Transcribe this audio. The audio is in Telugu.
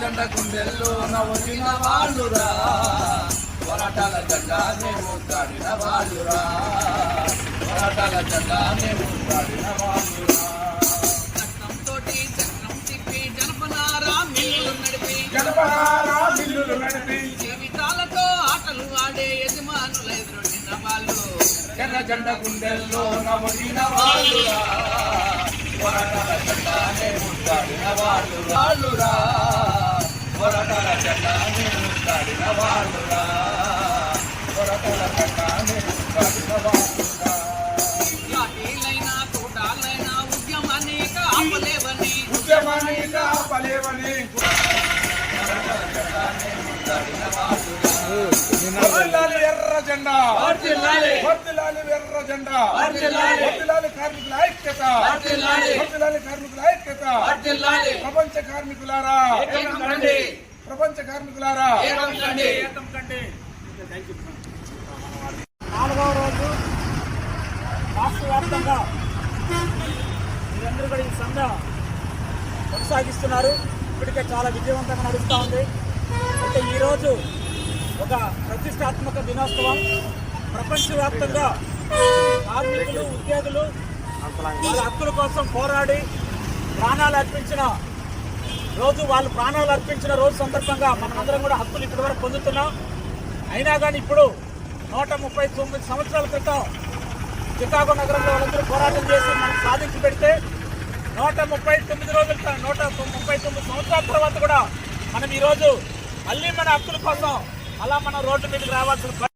జెండ గుండెల్లో నవ్విన వాళ్ళురా పోరాటాల జెండానే ముద్దాడిన వాళ్ళురా. పోరాటాల జెండానే వాళ్ళురా జనపనారా బిల్లులు నడిపి జీవితాలతో ఆటలు ఆడే యజమానుల వాళ్ళు ఎర్ర జెండ గుండెల్లో వాళ్ళురా జెండానే వాళ్ళు వాళ్ళురా జెండానే ఎర్ర జెండా. వర్ధిల్లాలి ఎర్ర జెండా. వర్ధిల్లాలి కార్మికుల ఐక్యత. వర్ధిల్లాలి కార్మికుల ఐక్యత. ప్రపంచ కార్మికులారా. ప్రపంచ కార్మికులారా. నాలుగవ రోజు రాష్ట్ర వ్యాప్తంగా మీరందరూ కూడా ఈ సమ్మె కొనసాగిస్తున్నారు. ఇప్పటికే చాలా విజయవంతంగా నడుస్తూ ఉంది. అయితే ఈరోజు ఒక ప్రతిష్టాత్మక దినోత్సవం. ప్రపంచవ్యాప్తంగా కార్మికులు ఉద్యోగులు వాళ్ళ హక్కుల కోసం పోరాడి ప్రాణాలు అర్పించిన రోజు వాళ్ళు ప్రాణాలు అర్పించిన రోజు సందర్భంగా మనమందరం కూడా హక్కులు ఇప్పటివరకు పొందుతున్నాం. అయినా కానీ ఇప్పుడు నూట ముప్పై తొమ్మిది సంవత్సరాల క్రితం చికాగో నగరంలో వాళ్ళందరూ పోరాటం చేసి మనం నూట ముప్పై తొమ్మిది రోజుల నూట ముప్పై తొమ్మిది సంవత్సరాల తర్వాత కూడా మనం ఈరోజు మళ్ళీ మన హక్కుల కోసం అలా మన రోడ్డు మీదకి రావాల్సిన